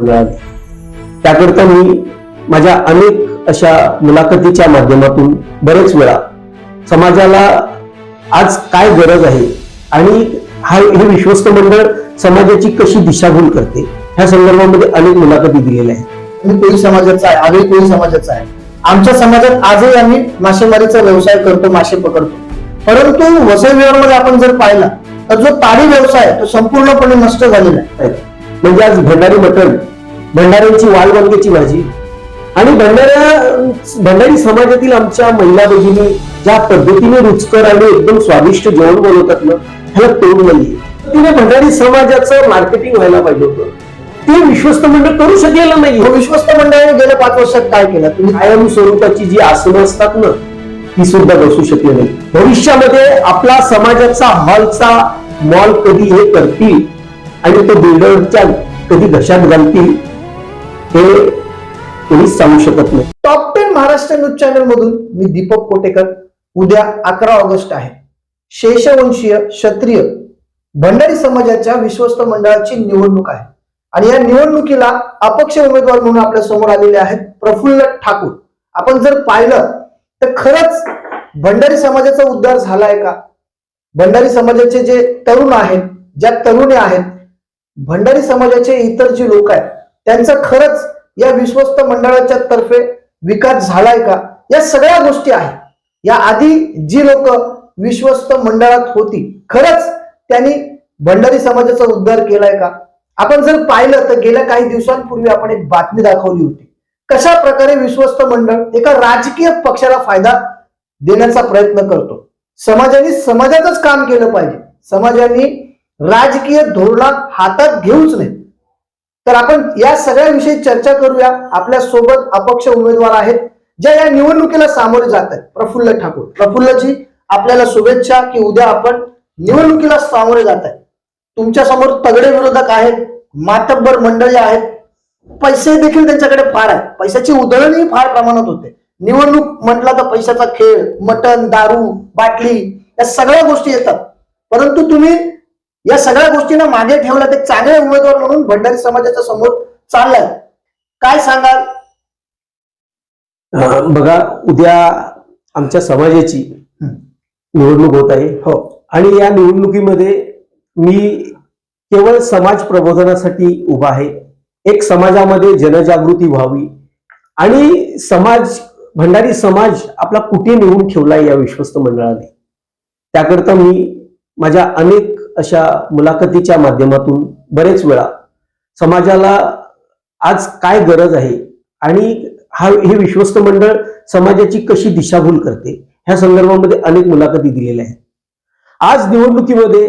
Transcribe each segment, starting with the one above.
त्याकरता मी माझ्या अनेक अशा मुलाखतीच्या माध्यमातून बरेच वेळा समाजाला आज काय गरज आहे आणि हा हे विश्वस्त मंडळ समाजाची कशी दिशाभूल करते ह्या संदर्भामध्ये अनेक मुलाखती दिलेल्या आहेत. मी कोळी समाजाचा आहे? आगळी कोळी समाजाचा आहे? आमच्या समाजात आजही आम्ही मासेमारीचा व्यवसाय करतो मासे पकडतो. परंतु वसई विहारमध्ये आपण जर पाहिला तर जो ताडी व्यवसाय तो संपूर्णपणे नष्ट झालेला आहे. म्हणजे आज भंडारी मटण भंडाऱ्यांची वाल वांग्याची भाजी. आणि भंडाऱ्या भंडारी समाजातील आमच्या महिला भगिनी ज्या पद्धतीने रुचकर आणि एकदम स्वादिष्ट जेवण बनवतात ना ह्याला तोड नाही. तिने भंडारी समाजाचं मार्केटिंग व्हायला पाहिजे होतं. ते विश्वस्त मंडळ करू शकलेलं नाही. हो, विश्वस्त मंडळाने गेल्या पाच वर्षात काय केलं? तुम्ही कायम स्वरूपाची जी आसनं असतात ना ती सुद्धा बसू शकली नाही भविष्यामध्ये आपला समाजाचा हॉलचा मॉल कधी हे करतील आणि तो बिल्डरच्या कधी घशात घालतील हे कोणीच सांगू शकत नाही. Top ten Maharashtra news channel मधून मी दीपक कोटेकर. उद्या अकरा ऑगस्ट आहे. शेषवंशीय क्षत्रिय भंडारी समाजाच्या विश्वस्त मंडळाची निवडणूक आहे. आणि या निवडणुकीला अपक्ष उमेदवार म्हणून आपल्यासमोर आलेले आहेत प्रफुल्ल ठाकूर. आपण जर पाहिलं तर खरंच भंडारी समाजाचा उद्धार झालाय का? भंडारी समाजाचे जे तरुण आहेत ज्या तरुणी आहेत भंडारी समाजाचे इतर जे लोक आहेत त्यांचा खरंच या विश्वस्त मंडळाच्या तर्फे विकास झालाय का? या सगळ्या गोष्टी आहेत. या आधी जी लोक विश्वस्त मंडळात होती खरंच त्यांनी भंडारी समाजाचा उद्धार केलाय का? आपण जर पाहिलं तर गेल्या काही दिवसांपूर्वी आपण एक बातमी दाखवली होती. कशा प्रकारे विश्वस्त मंडळ एका राजकीय पक्षाला फायदा देण्याचा प्रयत्न करतो? समाजाने समाजातच काम केलं पाहिजे. समाजाने राजकीय धोरणात हातात घेऊच नाही तर आपण या सगळ्याविषयी चर्चा करूया. आपल्यासोबत अपक्ष उमेदवार आहेत ज्या या निवडणुकीला सामोरे जात आहेत. प्रफुल्ल ठाकूर. प्रफुल्लजी आपल्याला शुभेच्छा की उद्या आपण निवडणुकीला सामोरे जात आहे तुमच्यासमोर तगडे विरोधक आहेत मातब्बर मंडळी आहेत. पैसे देखील त्यांच्याकडे फार आहेत. पैशाची उधळणही फार प्रमाणात होते. निवडणूक म्हटलं तर पैशाचा खेळ मटण दारू बाटली या सगळ्या गोष्टी येतात. परंतु तुम्ही या सगळ्या गोष्टींना मागे ठेवल्यात एक चांगले उमेदवार म्हणून भंडारी समाजाच्या समोर चाललाय. काय सांगाल? बघा उद्या आमच्या समाजाची. निवडणूक होत आहे. हो. आणि या निवडणुकीमध्ये मी केवळ समाज प्रबोधनासाठी उभा आहे. एक समाजामध्ये जनजागृती व्हावी. आणि समाज भंडारी समाज आपला कुठे नेऊन ठेवलाय या विश्वस्त मंडळाने? त्याकरता मी माझ्या अनेक अशा मुलाखतीच्या माध्यमातून बरेच वेळा समाजाला आज काय गरज आहे आणि हा हे विश्वस्त मंडळ समाजाची कशी दिशाभूल करते ह्या संदर्भामध्ये अनेक मुलाखती दिलेल्या आहेत. आज निवडणुकीमध्ये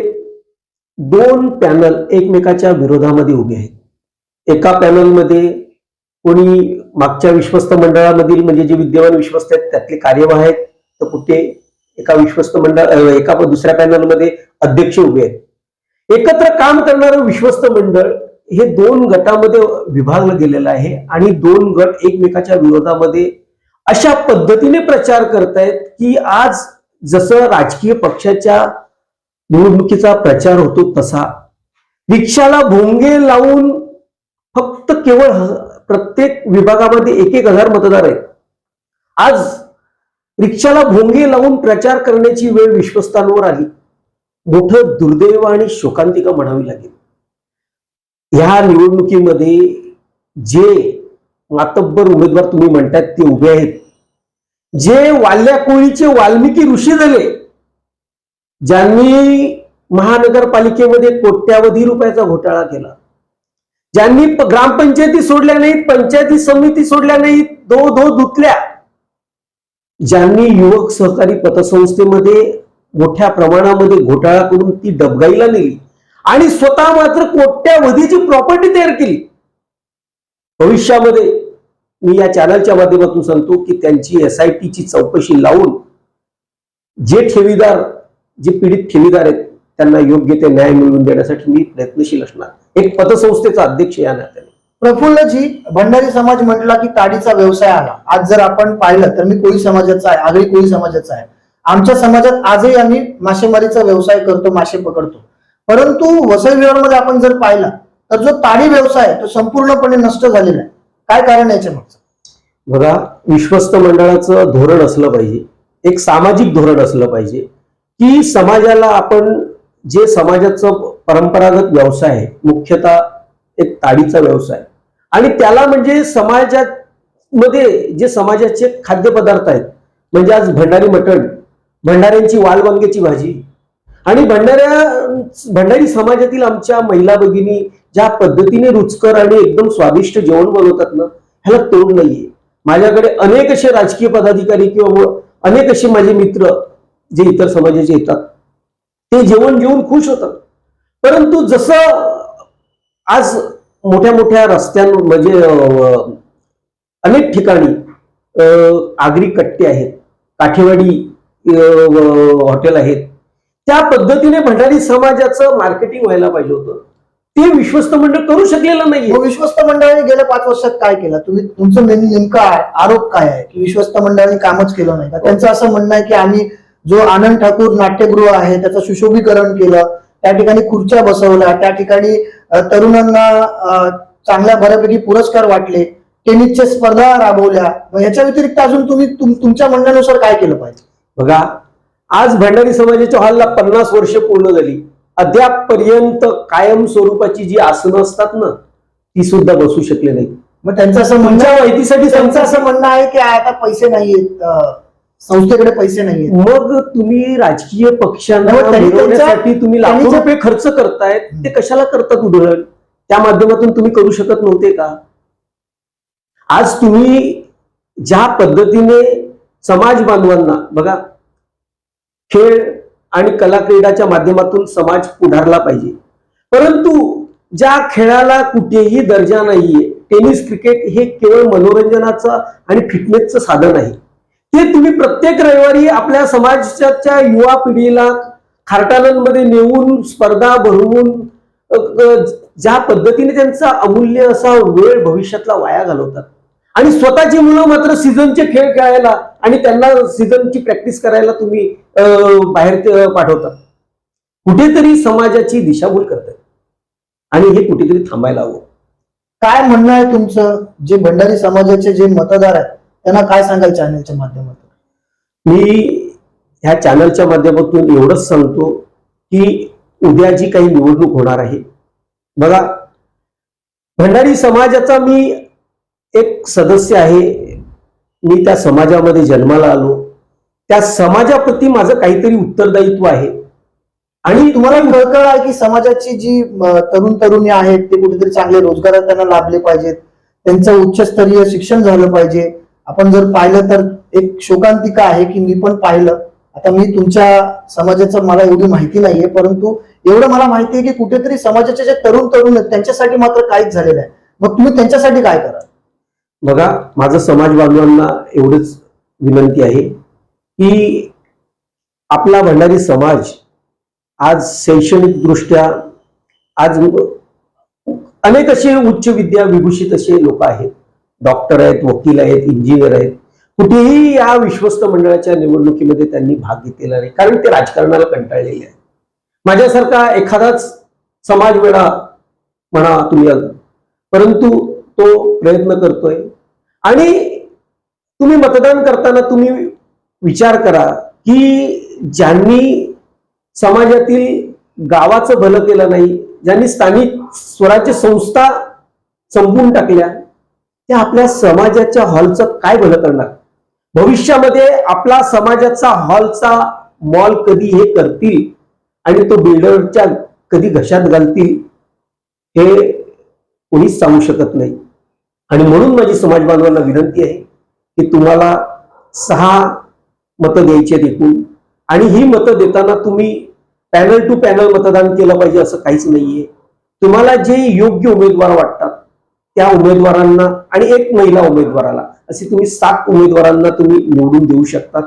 दोन पॅनल एकमेकाच्या विरोधामध्ये उभे आहेत. एका पॅनलमध्ये कोणी मागच्या विश्वस्त मंडळामधील म्हणजे जे विद्यमान विश्वस्त आहेत त्यातले कार्यवाह आहेत तर कुठे एका विश्वस्त मंडळ एका दुसऱ्या पॅनलमध्ये अध्यक्ष उभे आहेत. एकत्र काम करणारं विश्वस्त मंडळ हे दोन गटामध्ये विभागलं गेलेलं आहे आणि दोन गट एकमेकाच्या विरोधामध्ये अशा पद्धतीने प्रचार करतायत की आज जसं राजकीय पक्षाच्या निवडणुकीचा प्रचार होतो तसा रिक्षाला भोंगे लावून फक्त केवळ प्रत्येक विभागामध्ये एक एक हजार मतदार आहेत. आज रिक्षाला भोंगे लावून प्रचार करण्याची वेळ विश्वस्तांवर आली. मोठं दुर्दैव आणि शोकांतिका म्हणावी लागेल. ह्या निवडणुकीमध्ये जे मातब्बर उमेदवार तुम्ही म्हणतात ते उभे आहेत. जे वाल्या कोळीचे वाल्मिकी ऋषी झाले ज्यांनी महानगरपालिकेमध्ये कोट्यावधी रुपयाचा घोटाळा केला. ज्यांनी ग्रामपंचायती सोडल्या नाहीत पंचायती समिती सोडल्या नाहीत दो दो धुतल्या. ज्यांनी युवक सहकारी पतसंस्थेमध्ये मोठ्या प्रमाणामध्ये घोटाळा करून ती डबगाईला नेली आणि स्वतः मात्र कोट्यावधीची प्रॉपर्टी तयार केली. भविष्यामध्ये मी या चॅनलच्या माध्यमातून सांगतो की त्यांची एस आय टीची चौकशी लावून जे ठेवीदार जे पीडित ठेवीदार आहेत त्यांना योग्य ते न्याय मिळवून देण्यासाठी मी प्रयत्नशील असणार. एक पतसंस्थेचा अध्यक्ष या नात्याने. प्रफुल्लजी भंडारी समाज म्हटला की ताडीचा व्यवसाय आला. आज जर आपण पाहिलं तर मी कोळी समाजाचा आहे आगळी कोळी समाजाचा आहे. आमच्या समाजात आजही आम्ही मासेमारीचा व्यवसाय करतो मासे पकडतो. परंतु वसई विहारमध्ये आपण जर पाहिला तर जो ताडी व्यवसाय आहे, तो संपूर्णपणे नष्ट झालेला आहे. काय कारण याच्या मागचं? बघा विश्वस्त मंडळाचं धोरण असलं पाहिजे एक सामाजिक धोरण असलं पाहिजे की समाजाला आपण जे समाजाचं परंपरागत व्यवसाय आहे मुख्यतः एक ताडीचा व्यवसाय आणि त्याला म्हणजे समाजात मध्ये जे समाजाचे खाद्यपदार्थ आहेत म्हणजे आज भंडारी मटण भंडाऱ्यांची वालवांग्याची भाजी आणि भंडाऱ्या भंडारी समाजातील आमच्या महिला भगिनी ज्या पद्धतीने रुचकर आणि एकदम स्वादिष्ट जेवण बनवतात ना ह्याला तोड नाहीये. माझ्याकडे अनेक असे राजकीय पदाधिकारी किंवा अनेक असे माझे मित्र जे इतर समाजाचे येतात ते जेवण घेऊन खुश होतात. परंतु जसं आज मोठ्या मोठ्या रस्त्यां म्हणजे अनेक ठिकाणी आगरी कट्टे आहेत काठेवाडी हॉटेल आहेत. त्या पद्धतीने भंडारी समाजाचं मार्केटिंग व्हायला पाहिजे होतं. ते विश्वस्त मंडळ करू शकलेलं मग विश्वस्त मंडळाने गेल्या पाच वर्षात काय केलं? तुम्ही तुमचं नेम- नेमका आरोप काय आहे? की विश्वस्त मंडळाने कामच केलं नाही. का त्यांचं असं म्हणणं आहे की आम्ही जो आनंद ठाकूर नाट्यगृह आहे त्याचं सुशोभीकरण केलं त्या ठिकाणी खुर्च्या बसवल्या त्या ठिकाणी तरुणांना चांगल्या बऱ्यापैकी पुरस्कार वाटले टेनिसच्या स्पर्धा राबवल्या याच्या व्यतिरिक्त अजून तुम्ही तुम- तुमच्या म्हणण्यानुसार काय केलं पाहिजे? बघा आज भंडारी समाजाच्या हॉलला पन्नास वर्ष पूर्ण झाली. अद्याप पर्यंत कायम स्वरूपाची जी आसनं असतात ना ती सुद्धा बसू शकले नाही मग त्यांचं असं म्हणणं माहितीसाठी त्यांचं असं म्हणणं आहे की आता पैसे नाहीयेत संस्थेकडे पैसे नाहीयेत. मग तुम्ही राजकीय पक्षांना तुम्ही लाखो रुपये खर्च करतायत ते कशाला करतात उधळण? त्या माध्यमातून तुम्ही करू शकत नव्हते का? आज तुम्ही ज्या पद्धतीने समाज बांधवांना बघा खेळ आणि कला क्रीडाच्या माध्यमातून समाज पुढारला पाहिजे. परंतु ज्या खेळाला कुठेही दर्जा नाहीये टेनिस क्रिकेट हे केवळ मनोरंजनाचं आणि फिटनेसचं साधन आहे. ते तुम्ही प्रत्येक रविवारी आपल्या समाजाच्या युवा पिढीला खारटानांमध्ये नेऊन स्पर्धा भरवून ज्या पद्धतीने त्यांचा अमूल्य असा वेळ भविष्यातला वाया घालवतात. आणि स्वतःची मुलं मात्र सीझनचे खेळ खेळायला आणि त्यांना सीझनची प्रॅक्टिस करायला तुम्ही बाहेर ते पाठवता कुठेतरी समाजाची दिशाभूल करताय आणि हे कुठेतरी थांबायला हवं. काय म्हणणं आहे तुमचं? जे भंडारी समाजाचे जे मतदार आहेत त्यांना काय सांगाल चॅनलच्या माध्यमातून? मी ह्या चॅनलच्या माध्यमातून एवढंच सांगतो की उद्या जी काही निवडणूक होणार आहे. बघा भंडारी समाजाचा मी एक सदस्य आहे. मी त्या समाजामध्ये जन्माला आलो. त्या समाजाप्रती माझं काहीतरी उत्तरदायित्व आहे. आणि तुम्हाला कळकळ आहे की समाजाची जी तरुण तरुणी आहेत ते कुठेतरी चांगले रोजगारात त्यांना लाभले पाहिजेत. त्यांचं उच्चस्तरीय शिक्षण झालं पाहिजे. आपण जर पाहिलं तर एक शोकांतिका आहे की मी पण पाहिलं. आता मी तुमच्या समाजाचं मला एवढी माहिती नाहीये परंतु एवढं मला माहिती आहे की कुठेतरी समाजाचे जे तरुण तरुण आहेत त्यांच्यासाठी मात्र काहीच झालेलं आहे. मग तुम्ही त्यांच्यासाठी काय करा बघा माझं समाज बांधवांना एवढंच विनंती आहे की आपला भंडारी समाज आज शैक्षणिक दृष्ट्या आज अनेक असे उच्च विद्या विभूषित असे लोक आहेत. डॉक्टर आहेत वकील आहेत इंजिनियर आहेत. कुठेही या विश्वस्त मंडळाच्या निवडणुकीमध्ये त्यांनी भाग घेतलेला नाही. कारण ते राजकारणाला कंटाळलेले आहेत. माझ्यासारखा एखादाच समाज वेळा म्हणा तुम्ही परंतु तो प्रयत्न करतोय. आणि तुम्ही मतदान करताना तुम्ही विचार करा की ज्यांनी समाजातील गावाचं भलं केलं नाही ज्यांनी स्थानिक स्वराज्य संस्था संपवून टाकल्या त्या आपल्या समाजाच्या हॉलचं काय भलं करणार? भविष्यामध्ये आपला समाजाचा हॉलचा मॉल कधी हे करतील आणि तो बिल्डरच्या कधी घशात घालतील हे कोणीच सांगू शकत नाही. आणि म्हणून माझी समाज बांधवांना विनंती आहे की तुम्हाला सहा मतं द्यायची आहेत एकूण. आणि ही मतं देताना तुम्ही पॅनल टू पॅनल मतदान केलं पाहिजे असं काहीच नाहीये. तुम्हाला जे योग्य उमेदवार वाटतात त्या उमेदवारांना आणि एक महिला उमेदवाराला. असे तुम्ही सात उमेदवारांना तुम्ही निवडून देऊ शकतात.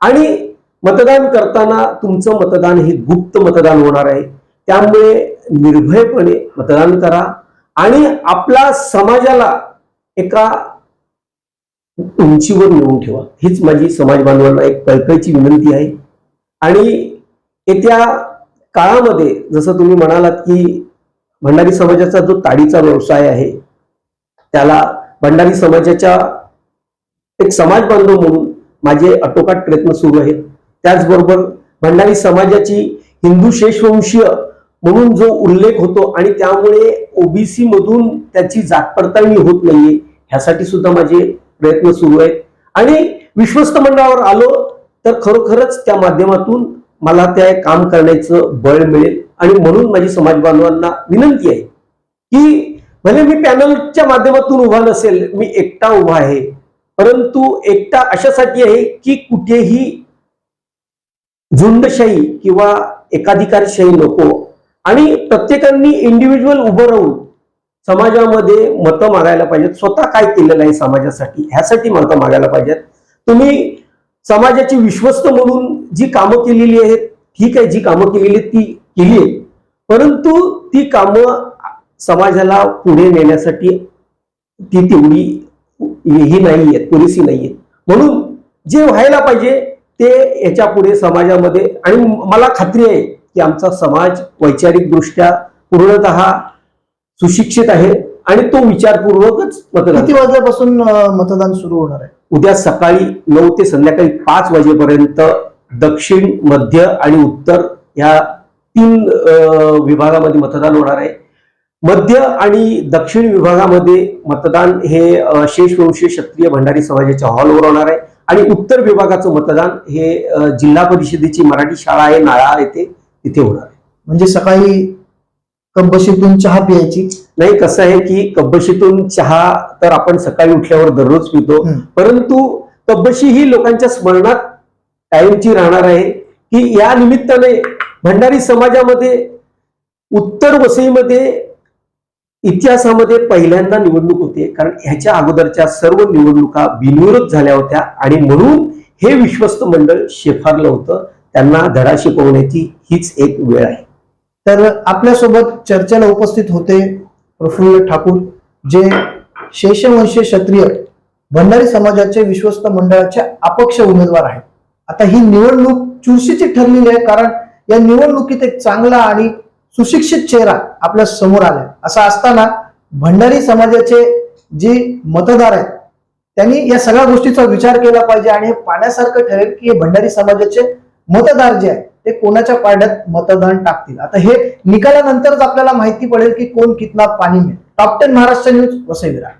आणि मतदान करताना तुमचं मतदान हे गुप्त मतदान होणार आहे. त्यामुळे निर्भयपणे मतदान करा. आणि आपला समाजाला एका उंचीवर नेऊन ठेवा. हीच माझी समाज बांधवांना एक कळकळीची विनंती आहे. आणि येत्या काळामध्ये जसं तुम्ही म्हणालात की भंडारी समाजाचा जो ताडीचा व्यवसाय आहे त्याला भंडारी समाजाच्या एक समाज बांधव म्हणून माझे अटोकाट प्रयत्न सुरू आहेत. त्याचबरोबर भंडारी समाजाची हिंदू शेषवंशीय म्हणून जो उल्लेख होतो आणि त्यामुळे ओबीसी मधून त्याची जात पडताळणी होत नाहीये ह्यासाठी सुद्धा माझे प्रयत्न सुरू आहेत. आणि विश्वस्त मंडळावर आलो तर खरोखरच त्या माध्यमातून मला त्या काम करण्याचं बळ मिळेल. आणि म्हणून माझी समाज बांधवांना विनंती आहे की भले मी पॅनलच्या माध्यमातून उभा नसेल मी एकटा उभा आहे. परंतु एकटा अशासाठी आहे की कुठेही झुंडशाही किंवा एकाधिकारशाही नको. आणि प्रत्येकांनी इंडिव्हिज्युअल उभं राहून समाजामध्ये मतं मागायला पाहिजेत. स्वतः काय केलेलं आहे समाजासाठी? ह्यासाठी मतं मागायला पाहिजेत. तुम्ही समाजाची विश्वस्त म्हणून जी कामं केलेली आहेत ठीक आहे जी कामं केलेली आहेत ती केली आहे परंतु ती कामं समाजाला पुढे नेण्यासाठी ती तेवढी ही नाही आहेत पुरेशी नाही आहेत म्हणून जे व्हायला पाहिजे ते याच्यापुढे समाजामध्ये आणि मला खात्री आहे की आमचा समाज वैचारिकदृष्ट्या पूर्णत सुशिक्षित आहे आणि तो विचारपूर्वकच मतदान किती वाजल्यापासून मतदान सुरू होणार आहे? उद्या सकाळी नऊ ते संध्याकाळी पाच वाजेपर्यंत दक्षिण मध्य आणि उत्तर या तीन विभागामध्ये मतदान होणार आहे. मध्य आणि दक्षिण विभागामध्ये मतदान हे अ, शेषवंशीय क्षत्रिय भंडारी समाजाच्या हॉलवर होणार आहे. आणि उत्तर विभागाचं मतदान हे जिल्हा परिषदेची मराठी शाळा आहे नाळा येथे तिथे होणार आहे. म्हणजे सकाळी कब्बशीतून चहा पियायची? नाही कसं आहे की कब्बशीतून चहा तर आपण सकाळी उठल्यावर दररोज पितो. परंतु कब्बशी ही लोकांच्या स्मरणात कायमची राहणार आहे की या निमित्ताने भंडारी समाजामध्ये उत्तर वसईमध्ये इतिहासामध्ये पहिल्यांदा निवडणूक होते कारण ह्याच्या अगोदरच्या सर्व निवडणुका बिनविरोध झाल्या होत्या आणि म्हणून हे विश्वस्त मंडळ शेफारलं होतं. त्यांना धडा शिकवण्याची हीच एक वेळ आहे. तर आपल्यासोबत चर्चेला उपस्थित होते प्रफुल्ल ठाकूर जे शेषवंश क्षत्रिय भंडारी समाजाचे विश्वस्त मंडळाचे अपक्ष उमेदवार आहेत. आता ही निवडणूक चुरशीची ठरलेली आहे कारण या निवडणुकीत एक चांगला आणि सुशिक्षित चेहरा आपल्यासमोर आलाय. असं असताना भंडारी समाजाचे जे मतदार आहेत त्यांनी या सगळ्या गोष्टीचा विचार केला पाहिजे आणि हे पाण्यासारखं ठरेल की हे भंडारी समाजाचे मतदार जे आहेत ते कोणाच्या पाड्यात मतदान टाकतील? आता हे निकालानंतरच आपल्याला माहिती पडेल की कोण कितना पाणी मिळेल top ten Maharashtra news Vasai Virar.